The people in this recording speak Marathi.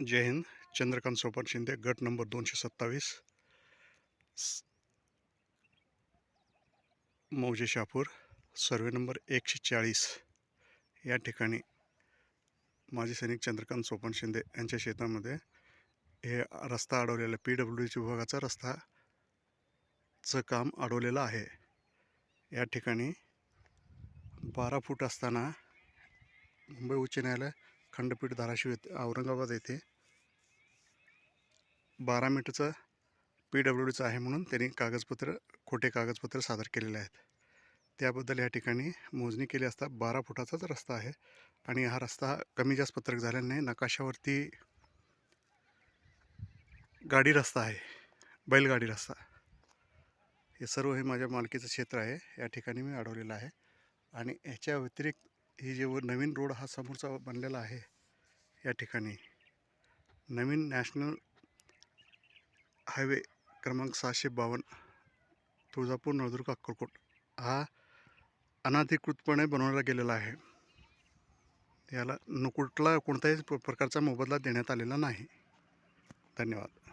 जय हिंद चंद्रकांत सोपान शिंदे गट नंबर दोनशे सत्तावीस. मौजे शापूर सर्वे नंबर एकशे चाळीस. या ठिकाणी माजी सैनिक चंद्रकांत सोपान शिंदे यांच्या शेतामध्ये हे रस्ता अडवलेला पी डब्ल्यू डीच्या विभागाचा रस्ताचं काम अडवलेलं आहे. या ठिकाणी बारा फूट असताना मुंबई उच्च न्यायालय खंडपीठ धाराशिव येथे औरंगाबाद येथे बारा मीटरचं पी डब्ल्यू डीचं आहे म्हणून त्यांनी कागदपत्र खोटे कागदपत्र सादर केलेले आहेत. त्याबद्दल या ठिकाणी मोजणी केली असता बारा फुटाचाच रस्ता आहे आणि हा रस्ता कमी जास्त पत्रक झाल्याने नकाशावरती गाडी रस्ता आहे बैलगाडी रस्ता. हे सर्व हे माझ्या मालकीचं क्षेत्र आहे या ठिकाणी मी अडवलेलं आहे. आणि ह्याच्या व्यतिरिक्त ही जे नवीन रोड हा समोरचा बनलेला आहे या ठिकाणी नवीन नॅशनल हायवे क्रमांक सहाशे बावन्न तुळजापूर नळदुर्ग अक्कलकोट हा अनधिकृतपणे बनवला गेलेला आहे. याला न कुठला कोणताही प- प्रकारचा मोबदला देण्यात आलेला नाही. धन्यवाद.